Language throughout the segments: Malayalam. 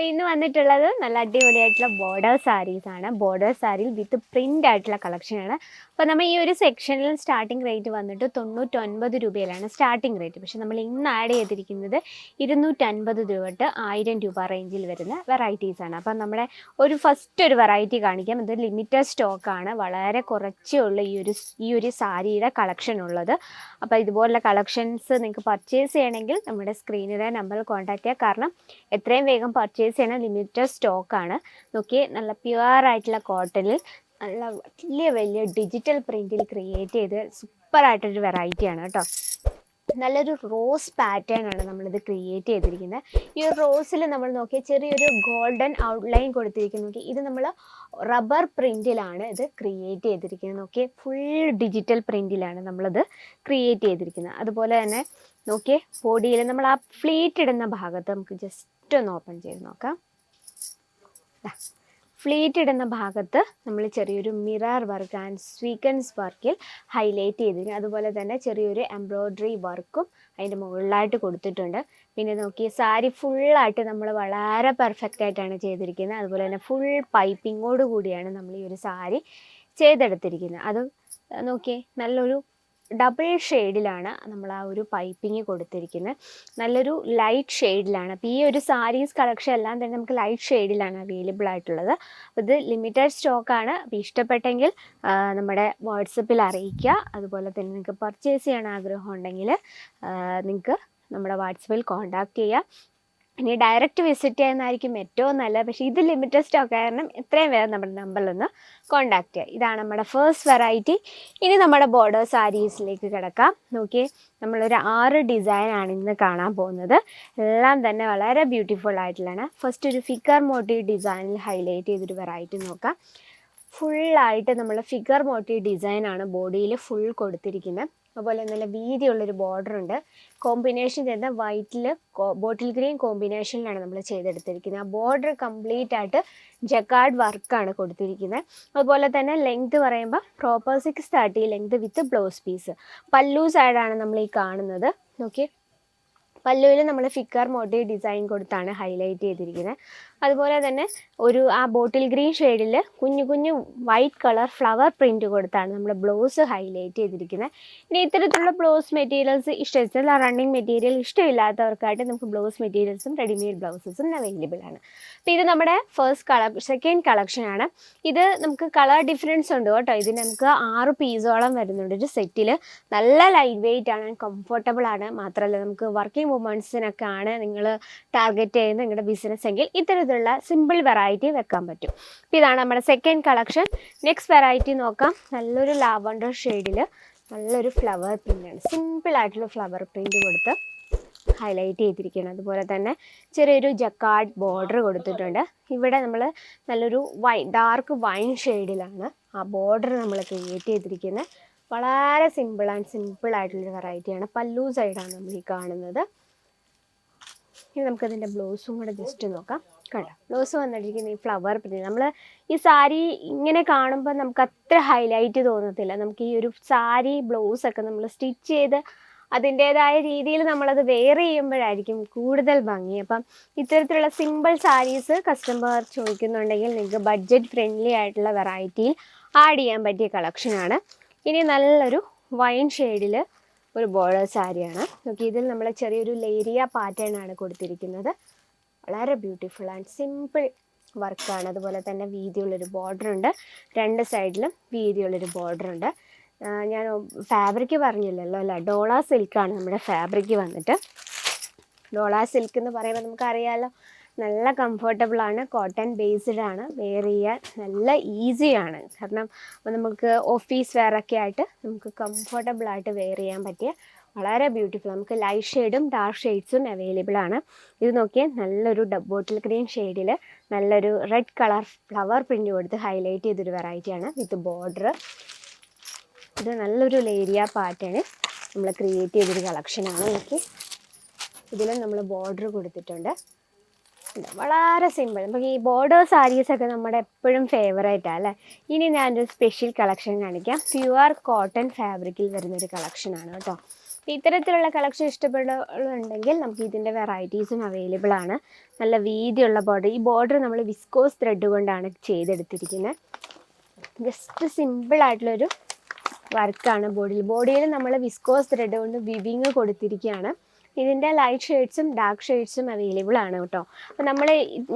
വന്നിട്ടുള്ളത് നല്ല അടിപൊളിയായിട്ടുള്ള ബോർഡർ സാരീസ് ആണ്. ബോർഡർ സാരിയിൽ വിത്ത് പ്രിന്റ് ആയിട്ടുള്ള കളക്ഷൻ ആണ്. അപ്പോൾ നമ്മൾ ഈ ഒരു സെക്ഷനിൽ സ്റ്റാർട്ടിംഗ് റേറ്റ് വന്നിട്ട് തൊണ്ണൂറ്റൊൻപത് രൂപയിലാണ് സ്റ്റാർട്ടിംഗ് റേറ്റ് പക്ഷെ നമ്മൾ ഇന്ന് ആഡ് ചെയ്തിരിക്കുന്നത് ഇരുന്നൂറ്റൻപത് രൂപ തൊട്ട് ആയിരം രൂപ റേഞ്ചിൽ വരുന്ന വെറൈറ്റീസ് ആണ്. അപ്പം നമ്മുടെ ഒരു ഫസ്റ്റ് ഒരു വെറൈറ്റി കാണിക്കാം. ഇത് ലിമിറ്റഡ് സ്റ്റോക്ക് ആണ്. വളരെ കുറച്ചേ ഉള്ളൂ ഈ ഒരു ഈ ഒരു സാരിയുടെ കളക്ഷൻ ഉള്ളത്. അപ്പോൾ ഇതുപോലുള്ള കളക്ഷൻസ് നിങ്ങൾക്ക് പർച്ചേസ് ചെയ്യണമെങ്കിൽ നമ്മുടെ സ്ക്രീനിലെ നമ്പറിൽ കോൺടാക്ട് ചെയ്യുക കാരണം എത്രയും വേഗം പർച്ചേസ് ചെയ്യണ ലിമിറ്റഡ് സ്റ്റോക്കാണ് നോക്കിയേ നല്ല പ്യുവർ ആയിട്ടുള്ള കോട്ടണിൽ നല്ല വലിയ വലിയ ഡിജിറ്റൽ പ്രിന്റിൽ ക്രിയേറ്റ് ചെയ്ത് സൂപ്പറായിട്ടൊരു വെറൈറ്റിയാണ് കേട്ടോ. നല്ലൊരു റോസ് പാറ്റേൺ ആണ് നമ്മളിത് ക്രിയേറ്റ് ചെയ്തിരിക്കുന്നത്. ഈ റോസിൽ നമ്മൾ നോക്കിയാൽ ചെറിയൊരു ഗോൾഡൻ ഔട്ട്ലൈൻ കൊടുത്തിരിക്കുന്നു. നോക്കി ഇത് നമ്മൾ റബ്ബർ പ്രിന്റിലാണ് ഇത് ക്രിയേറ്റ് ചെയ്തിരിക്കുന്നത്. നോക്കിയേ ഫുൾ ഡിജിറ്റൽ പ്രിന്റിലാണ് നമ്മളിത് ക്രിയേറ്റ് ചെയ്തിരിക്കുന്നത്. അതുപോലെ തന്നെ നോക്കിയേ ബോഡിയിൽ നമ്മൾ ആ ഫ്ലീറ്റ് ഇടുന്ന ഭാഗത്ത് നമുക്ക് ജസ്റ്റ് ഒന്ന് ഓപ്പൺ ചെയ്ത് നോക്കാം. ഫ്ലീറ്റ് ഇടുന്ന ഭാഗത്ത് നമ്മൾ ചെറിയൊരു മിറർ വർക്ക് ആൻഡ് സ്വീക്കൻസ് വർക്കിൽ ഹൈലൈറ്റ് ചെയ്തിരുന്നു അതുപോലെ തന്നെ ചെറിയൊരു എംബ്രോയ്ഡറി വർക്കും അതിന്റെ മുകളിലായിട്ട് കൊടുത്തിട്ടുണ്ട്. പിന്നെ നോക്കി സാരി ഫുള്ളായിട്ട് നമ്മൾ വളരെ പെർഫെക്റ്റ് ആയിട്ടാണ് ചെയ്തിരിക്കുന്നത്. അതുപോലെ തന്നെ ഫുൾ പൈപ്പിങ്ങോട് കൂടിയാണ് നമ്മൾ ഈ ഒരു സാരി ചെയ്തെടുത്തിരിക്കുന്നത്. അത് നോക്കിയേ നല്ലൊരു ഡബിൾ ഷെയ്ഡിലാണ് നമ്മൾ ആ ഒരു പൈപ്പിംഗ് കൊടുത്തിരിക്കുന്നത് നല്ലൊരു ലൈറ്റ് ഷെയ്ഡിലാണ് അപ്പോൾ ഈ ഒരു സാരീസ് കളക്ഷൻ എല്ലാം തന്നെ നമുക്ക് ലൈറ്റ് ഷെയ്ഡിലാണ് അവൈലബിൾ ആയിട്ടുള്ളത്. അപ്പോൾ ഇത് ലിമിറ്റഡ് സ്റ്റോക്കാണ് അപ്പോൾ ഇഷ്ടപ്പെട്ടെങ്കിൽ നമ്മുടെ വാട്സപ്പിൽ അറിയിക്കുക. അതുപോലെ തന്നെ നിങ്ങൾക്ക് പർച്ചേസ് ചെയ്യാൻ ആഗ്രഹം ഉണ്ടെങ്കിൽ നിങ്ങൾക്ക് നമ്മുടെ വാട്സപ്പിൽ കോൺടാക്റ്റ് ചെയ്യുക ഇനി ഡയറക്റ്റ് വിസിറ്റ് ചെയ്യുന്നതായിരിക്കും ഏറ്റവും നല്ലത്. പക്ഷേ ഇത് ലിമിറ്റഡ് സ്റ്റോക്ക് കാരണം എത്രയും വേഗം നമ്മുടെ നമ്പറിലൊന്ന് കോൺടാക്റ്റ് ചെയ്യുക. ഇതാണ് നമ്മുടെ ഫസ്റ്റ് വെറൈറ്റി ഇനി നമ്മുടെ ബോർഡർ സാരീസിലേക്ക് കിടക്കാം. നോക്കിയേ നമ്മളൊരു ആറ് ഡിസൈനാണ് ഇന്ന് കാണാൻ പോകുന്നത്. എല്ലാം തന്നെ വളരെ ബ്യൂട്ടിഫുൾ ആയിട്ടുള്ളതാണ്. ഫസ്റ്റ് ഒരു ഫിഗർ മോട്ടീവ് ഡിസൈനിൽ ഹൈലൈറ്റ് ചെയ്തൊരു വെറൈറ്റി നോക്കാം. ഫുള്ളായിട്ട് നമ്മൾ ഫിഗർ മോട്ടീവ് ഡിസൈനാണ് ബോഡിയിൽ ഫുൾ കൊടുത്തിരിക്കുന്നത്. അതുപോലെ നല്ല വീതിയുള്ളൊരു ബോർഡർ ഉണ്ട്. കോമ്പിനേഷൻ ചെയ്ത വൈറ്റിൽ ബോട്ടിൽ ഗ്രീൻ കോമ്പിനേഷനിലാണ് നമ്മൾ ചെയ്തെടുത്തിരിക്കുന്നത് ആ ബോർഡർ കംപ്ലീറ്റ് ആയിട്ട് ജക്കാർഡ് വർക്കാണ് കൊടുത്തിരിക്കുന്നത് അതുപോലെ തന്നെ ലെങ്ത് പറയുമ്പോൾ proper six thirty length with blouse piece pallu സൈഡാണ് നമ്മൾ ഈ കാണുന്നത്. നോക്കിയേ പല്ലുവിൽ നമ്മൾ ഫിക്കർ മോട്ടീവ് ഡിസൈൻ കൊടുത്താണ് ഹൈലൈറ്റ് ചെയ്തിരിക്കുന്നത് അതുപോലെ തന്നെ ഒരു ആ ബോട്ടിൽ ഗ്രീൻ ഷെയ്ഡിൽ കുഞ്ഞു കുഞ്ഞു വൈറ്റ് കളർ ഫ്ലവർ പ്രിന്റ് കൊടുത്താണ് നമ്മൾ ബ്ലൗസ് ഹൈലൈറ്റ് ചെയ്തിരിക്കുന്നത് ഇനി ഇത്തരത്തിലുള്ള ബ്ലൗസ് മെറ്റീരിയൽസ് ഇഷ്ടമില്ല റണ്ണിങ് മെറ്റീരിയൽ ഇഷ്ടമില്ലാത്തവർക്കായിട്ട് നമുക്ക് ബ്ലൗസ് മെറ്റീരിയൽസും റെഡിമെയ്ഡ് ബ്ലൗസസും അവൈലബിൾ ആണ്. അപ്പോൾ ഇത് നമ്മുടെ ഫസ്റ്റ് കളർ സെക്കൻഡ് കളക്ഷൻ ആണ്. ഇത് നമുക്ക് കളർ ഡിഫറൻസ് ഉണ്ട് കേട്ടോ. ഇതിന് നമുക്ക് ആറ് പീസോളം വരുന്നുണ്ട്. ഒരു സെറ്റിൽ നല്ല ലൈറ്റ് വെയിറ്റ് ആണ് കംഫർട്ടബിൾ ആണ്. മാത്രമല്ല നമുക്ക് വർക്കിംഗ് വുമൺസിനൊക്കെ ആണ് നിങ്ങൾ ടാർഗറ്റ് ചെയ്യുന്ന നിങ്ങളുടെ ബിസിനസ് എങ്കിൽ ഇത്തരത്തിലുള്ള സിമ്പിൾ വെറൈറ്റി വെക്കാൻ പറ്റും. അപ്പോൾ ഇതാണ് നമ്മുടെ സെക്കൻഡ് കളക്ഷൻ നെക്സ്റ്റ് വെറൈറ്റി നോക്കാം. നല്ലൊരു ലാവണ്ടർ ഷെയ്ഡിൽ നല്ലൊരു ഫ്ലവർ പ്രിന്റാണ് സിമ്പിൾ ആയിട്ടുള്ള ഫ്ലവർ പ്രിന്റ് കൊടുത്ത് ഹൈലൈറ്റ് ചെയ്തിരിക്കുകയാണ്. അതുപോലെ തന്നെ ചെറിയൊരു ജക്കാർഡ് ബോർഡർ കൊടുത്തിട്ടുണ്ട്. ഇവിടെ നമ്മൾ നല്ലൊരു വൈ ഡാർക്ക് വൈൻ ഷെയ്ഡിലാണ് ആ ബോർഡർ നമ്മൾ ക്രിയേറ്റ് ചെയ്തിരിക്കുന്നത്. വളരെ സിമ്പിൾ ആൻഡ് സിമ്പിൾ ആയിട്ടുള്ളൊരു വെറൈറ്റിയാണ് പല്ലു സൈഡാണ് നമ്മൾ ഈ കാണുന്നത്. ഇനി നമുക്കതിന്റെ ബ്ലൗസും കൂടെ ജസ്റ്റ് നോക്കാം. ബ്ലൗസ് വന്നിരിക്കുന്ന ഈ ഫ്ലവർ പ്രിന്റ് നമ്മൾ ഈ സാരി ഇങ്ങനെ കാണുമ്പോൾ നമുക്ക് അത്ര ഹൈലൈറ്റ് തോന്നത്തില്ല. നമുക്ക് ഈ ഒരു സാരി ബ്ലൗസ് ഒക്കെ നമ്മൾ സ്റ്റിച്ച് ചെയ്ത് അതിന്റെതായ രീതിയിൽ നമ്മളത് വെയർ ചെയ്യുമ്പോഴായിരിക്കും കൂടുതൽ ഭംഗി. അപ്പം ഇത്തരത്തിലുള്ള സിമ്പിൾ സാരീസ് കസ്റ്റമർ ചോദിക്കുന്നുണ്ടെങ്കിൽ നിങ്ങൾക്ക് ബഡ്ജറ്റ് ഫ്രണ്ട്ലി ആയിട്ടുള്ള വെറൈറ്റിയിൽ ആഡ് ചെയ്യാൻ പറ്റിയ കളക്ഷനാണ് ഇനി നല്ലൊരു വൈൻ ഷെയ്ഡിൽ ഒരു ബോർഡർ സാരിയാണ് നോക്കി ഇതിൽ നമ്മൾ ചെറിയൊരു ലേരിയ പാറ്റേൺ ആണ് കൊടുത്തിരിക്കുന്നത്. വളരെ ബ്യൂട്ടിഫുൾ ആൻഡ് സിമ്പിൾ വർക്കാണ് അതുപോലെ തന്നെ വീതിയുള്ളൊരു ബോർഡർ ഉണ്ട്. രണ്ട് സൈഡിലും വീതിയുള്ളൊരു ബോർഡർ ഉണ്ട്. ഞാൻ ഫാബ്രിക് പറഞ്ഞില്ലല്ലോ അല്ല? ഡോള സിൽക്കാണ് നമ്മുടെ ഫാബ്രിക് വന്നിട്ട്. ഡോള സിൽക്ക് എന്ന് പറയുമ്പോൾ നമുക്കറിയാമല്ലോ നല്ല കംഫർട്ടബിൾ ആണ് കോട്ടൺ ബേസ്ഡ് ആണ് വെയർ ചെയ്യാൻ നല്ല ഈസിയാണ് കാരണം നമുക്ക് ഓഫീസ് വെയർ ഒക്കെ ആയിട്ട് നമുക്ക് കംഫർട്ടബിൾ ആയിട്ട് വെയർ ചെയ്യാൻ പറ്റിയ വളരെ ബ്യൂട്ടിഫുൾ നമുക്ക് ലൈറ്റ് ഷെയ്ഡും ഡാർക്ക് ഷെയ്ഡ്സും അവൈലബിൾ ആണ്. ഇത് നോക്കിയാൽ നല്ലൊരു ബോട്ടിൽ ഗ്രീൻ ഷെയ്ഡിൽ നല്ലൊരു റെഡ് കളർ ഫ്ലവർ പ്രിന്റ് കൊടുത്ത് ഹൈലൈറ്റ് ചെയ്തൊരു വെറൈറ്റിയാണ് വിത്ത് ബോർഡർ ഇത് നല്ലൊരു ലേരിയ പാറ്റേൺ നമ്മൾ ക്രിയേറ്റ് ചെയ്തൊരു കളക്ഷനാണ് നോക്കി ഇതിലും നമ്മൾ ബോർഡർ കൊടുത്തിട്ടുണ്ട്. വളരെ സിമ്പിൾ നമുക്ക് ഈ ബോർഡർ സാരീസൊക്കെ നമ്മുടെ എപ്പോഴും ഫേവറേറ്റാണ് അല്ലേ? ഇനി ഞാനൊരു സ്പെഷ്യൽ കളക്ഷൻ കാണിക്കാം. പ്യുവർ കോട്ടൺ ഫാബ്രിക്കിൽ വരുന്നൊരു കളക്ഷനാണ് കേട്ടോ. ഇത്തരത്തിലുള്ള കളക്ഷൻ ഇഷ്ടപ്പെടുന്നുണ്ടെങ്കിൽ നമുക്ക് ഇതിന്റെ വെറൈറ്റീസും അവൈലബിൾ ആണ്. നല്ല വീതിയുള്ള ബോർഡർ ഈ ബോർഡർ നമ്മൾ വിസ്കോസ് ത്രെഡ് കൊണ്ടാണ് ചെയ്തെടുത്തിരിക്കുന്നത്. ജസ്റ്റ് സിമ്പിൾ ആയിട്ടുള്ളൊരു വർക്കാണ് ബോഡിയിൽ ബോഡിയിൽ നമ്മൾ വിസ്കോസ് ത്രെഡ് കൊണ്ട് വിവിങ് കൊടുത്തിരിക്കുകയാണ്. ഇതിന്റെ ലൈറ്റ് ഷെയ്ഡ്സും ഡാർക്ക് ഷെയ്ഡ്സും അവൈലബിൾ ആണ് കേട്ടോ. അപ്പോൾ നമ്മൾ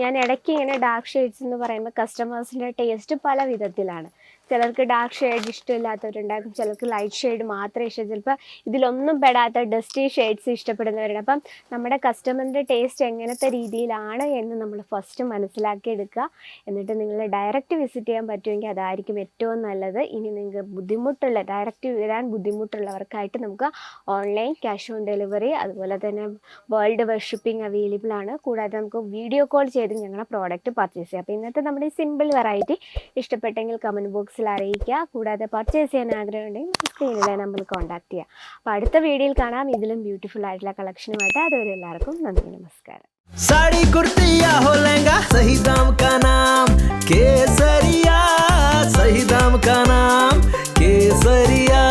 ഞാൻ ഇടയ്ക്ക് ഇങ്ങനെ ഡാർക്ക് ഷെയ്ഡ്സ് എന്ന് പറയുമ്പോൾ കസ്റ്റമേഴ്സിന്റെ ടേസ്റ്റ് പല വിധത്തിലാണ്. ചിലർക്ക് ഡാർക്ക് ഷെയ്ഡ് ഇഷ്ടമില്ലാത്തവരുണ്ടാകും ചിലർക്ക് ലൈറ്റ് ഷെയ്ഡ് മാത്രമേ ഇഷ്ടം. ചിലപ്പോൾ ഇതിലൊന്നും പെടാത്ത ഡസ്റ്റി ഷെയ്ഡ്സ് ഇഷ്ടപ്പെടുന്നവരുണ്ട്. അപ്പം നമ്മുടെ കസ്റ്റമറിന്റെ ടേസ്റ്റ് എങ്ങനത്തെ രീതിയിലാണ് എന്ന് നമ്മൾ ഫസ്റ്റ് മനസ്സിലാക്കി എടുക്കുക എന്നിട്ട് നിങ്ങൾ ഡയറക്റ്റ് വിസിറ്റ് ചെയ്യാൻ പറ്റുമെങ്കിൽ അതായിരിക്കും ഏറ്റവും നല്ലത്. ഇനി നിങ്ങൾക്ക് ബുദ്ധിമുട്ടുള്ള ഡയറക്റ്റ് വരാൻ ബുദ്ധിമുട്ടുള്ളവർക്കായിട്ട് നമുക്ക് ഓൺലൈൻ ക്യാഷ് ഓൺ ഡെലിവറി അതുപോലെ തന്നെ വേൾഡ് വൈഡ് ഷിപ്പിംഗ് അവൈലബിൾ ആണ്. കൂടാതെ നമുക്ക് വീഡിയോ കോൾ ചെയ്ത് ഞങ്ങളുടെ പ്രോഡക്റ്റ് പർച്ചേസ് ചെയ്യാം. അപ്പോൾ ഇന്നത്തെ നമ്മുടെ ഈ സിമ്പിൾ വെറൈറ്റി ഇഷ്ടപ്പെട്ടെങ്കിൽ കമന്റ് ബോക്സിൽ അറിയിക്കുക. കൂടാതെ പർച്ചേസ് ചെയ്യാൻ ആഗ്രഹമുണ്ടെങ്കിൽ സ്ക്രീനിലെ നമ്പറിൽ കോൺടാക്ട് ചെയ്യുക. അപ്പോൾ അടുത്ത വീഡിയോയിൽ കാണാം. ഇതിലും ബ്യൂട്ടിഫുൾ ആയിട്ടുള്ള കളക്ഷനുമായിട്ട് അതുവരെ എല്ലാവർക്കും നന്ദി നമസ്കാരം. साड़ी कुर्तिया हो लहंगा सही दाम का नाम केसरिया सही दाम का नाम केसरिया